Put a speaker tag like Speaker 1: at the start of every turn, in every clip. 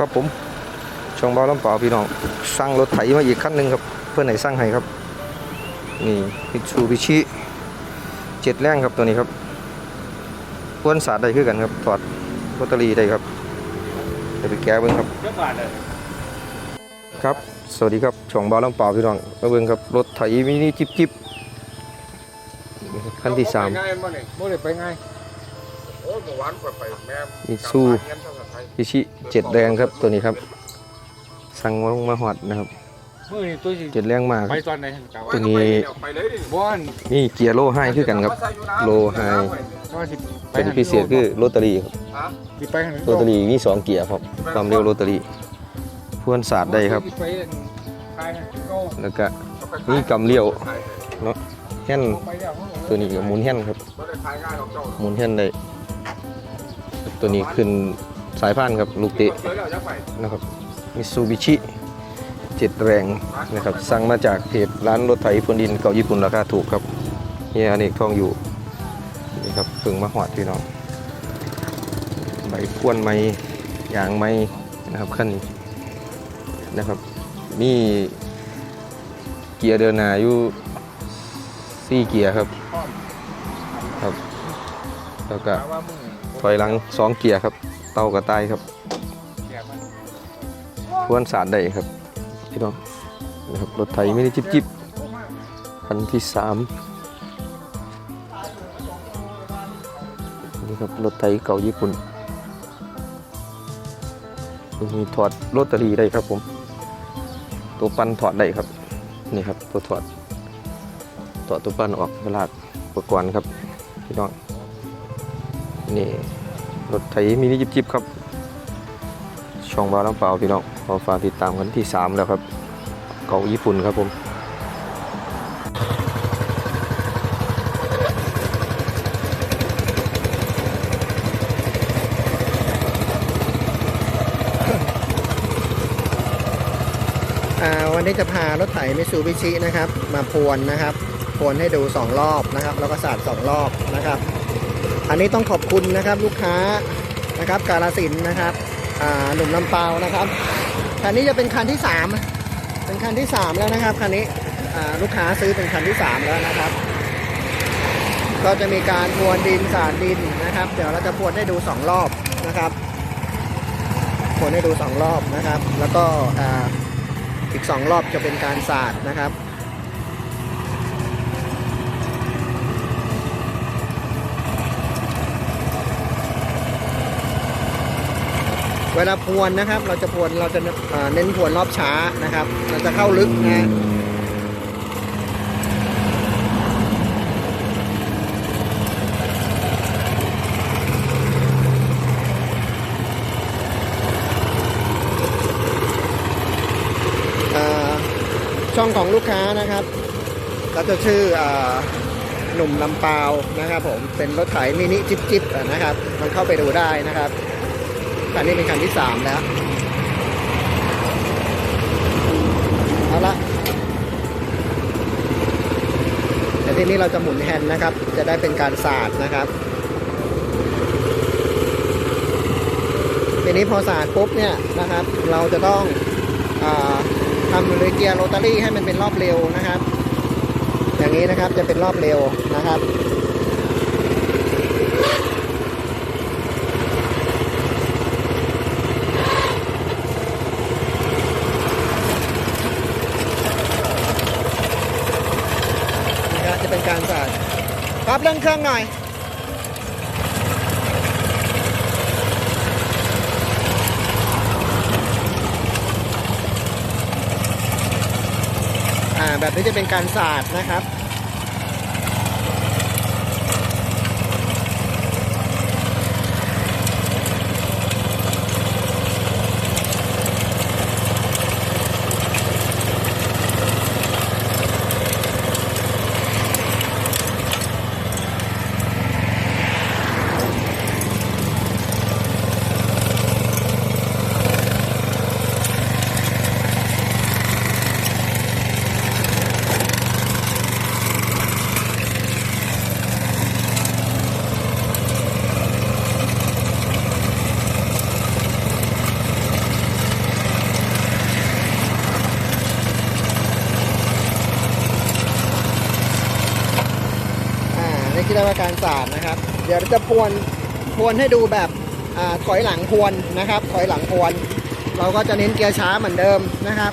Speaker 1: ครับผมช่องเบาลำเปล่าพี่น้องสั่งรถไถมาอีกคันหนึ่งครับ เพื่อนไหนสั่งให้ครับ นี่มิตซูบิชิเจ็ดแรงครับตัวนี้ครับควนสาดได้คือกันครับถอดแบตเตอรี่ได้ครับเดี๋ยวไปแก้เบิ้งครับครับ สวัสดีครับช่องเบาลำเปล่าพี่น้องมาเบิ้งครับรถไถมินิจิบจิบนี่ครับคันที่สาม
Speaker 2: ง่ายมั้งเนี่ยโมเลยไปง่าย อ้ยหวานกว่าไปแม่
Speaker 1: มิตซูบิชิเจ็ดแรงครับตัวนี้ครับ สั่งมาลงมาหอดนะครับ
Speaker 2: มือนี่ตัวสิ
Speaker 1: เจ็ดแรงมาก
Speaker 2: ไปตอนไหนกะว่า
Speaker 1: ตัวนี้
Speaker 2: ไปเลยดิบ้าน
Speaker 1: นี่เกียร์โลไฮคือกันครับ โลไฮ
Speaker 2: ว่าสิไป
Speaker 1: เป็นพิเศษคือโรตารี่ครับ
Speaker 2: สิไปทาง
Speaker 1: โรตารี่มีสองเกียร์ครับความเร็วโรตารี่พวนศาสตร์ได้ครับ
Speaker 2: ไปไปทางโก้
Speaker 1: แล้วก็มีกำเลี้ยวแฮนด์
Speaker 2: ไปแล้ว
Speaker 1: ตัวนี้ก็หมุนแฮนด์ครับ
Speaker 2: บ่ได้ขายง่ายหรอกเจ้า
Speaker 1: หมุนแฮนด์ได้ ตัวนี้ขึ้นสายพานครับลูกเตะนะครับมิซูบิชิเจ็ดแรงนะครับสั่งมาจากเพจร้านรถไถพรวนดินเก่าญี่ปุ่นราคาถูกครับเฮียอเนกทองอยู่นี่ครับเพิ่งมาหอดพี่น้องใบควนไม้ยางไม้นะครับขั้นนี้นะครับมีเกียร์เดินหน้าอยู่สี่เกียร์ครับครับแล้วก็
Speaker 2: ถ
Speaker 1: อยหลังสองเกียร์ครับ เตากระต่ายครับหัวนสารได้ครับพี่น้องนะครับรถไถไม่ได้จิบจิบคันที่สามนี่ครับรถไถเก่าญี่ปุ่นมีถอดโรตารีได้ครับผม ตัวปั้นถอดได้ครับ นี่ครับตัวถอดถอตัวปั้นออกเวลาอุปกรณ์ครับพี่น้อง นี่รถไถมินิจิบจิบครับ ช่องบาลำเปล่าพี่น้องขอฝากติดตามกันที่ 3 แล้วครับ เกาญี่ปุ่นครับผม
Speaker 3: อ่าวันนี้จะพารถไถมิซูบิชินะครับ มาพรวนนะครับพรวนให้ดู 2 รอบนะครับ แล้วก็สาด2รอบนะครับ อันนี้ต้องขอบคุณนะครับลูกค้านะครับ กาลสินนะครับหนุ่มลำเปานะครับคันนี้จะเป็นคันที่ 3 เป็นคันที่ 3 แล้วนะครับคันนี้ลูกค้าซื้อเป็นคันที่ 3 แล้วนะครับ ก็จะมีการพรวนดินสาดดินนะครับ เดี๋ยวเราจะพรวนให้ดู 2 รอบนะครับพรวนให้ดู 2 รอบนะครับ แล้วก็อ่าอีก 2 รอบจะเป็นการสาดนะครับ เวลาพรวนนะครับ เราจะพรวนเราจะเเน้นพรวนรอบช้านะครับ เราจะเข้าลึกนะช่องของลูกค้านะครับก็จะชื่ออหนุ่มลำปาวนะครับผมเป็นรถไถมินิจิ๊บจิบๆนะครับ มันเข้าไปดูได้นะครับ คันนี้เป็นคันที่สามแล้ว เอาละเดี๋ยวทีนี้เราจะหมุนแฮนด์นะครับ จะได้เป็นการสาดนะครับ ทีนี้พอสาดปุ๊บเนี่ยนะครับ เราจะต้องอทำเรเกียร์โรตารี่ให้มันเป็นรอบเร็วนะครับ อย่างนี้นะครับจะเป็นรอบเร็วนะครับจะเป็นการสาด ครับเร่งเครื่องหน่อย อ่า แบบนี้จะเป็นการสาดนะครับ ที่เรียกว่าการสาดนะครับ เดี๋ยวจะพวนพวนให้ดูแบบอถอยหลังพวนนะครับถอยหลังพวน เราก็จะเน้นเกียร์ช้าเหมือนเดิมนะครับ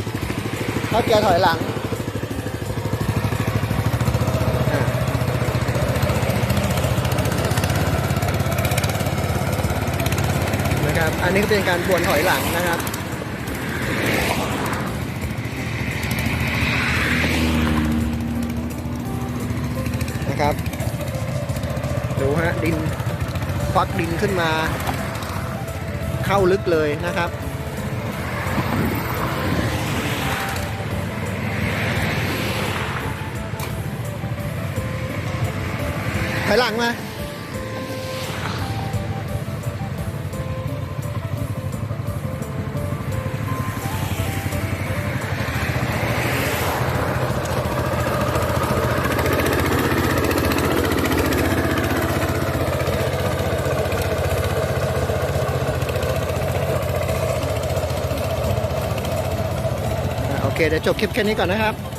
Speaker 3: เข้าเกียร์ถอยหลังนะครับอันนี้ก็เป็นการพวนถอยหลังนะครับ วักดินขึ้นมา เข้าลึกเลยนะครับถอยหลังมา เคเดี๋ยวจบคลิปแค่นี้ก่อนนะครับ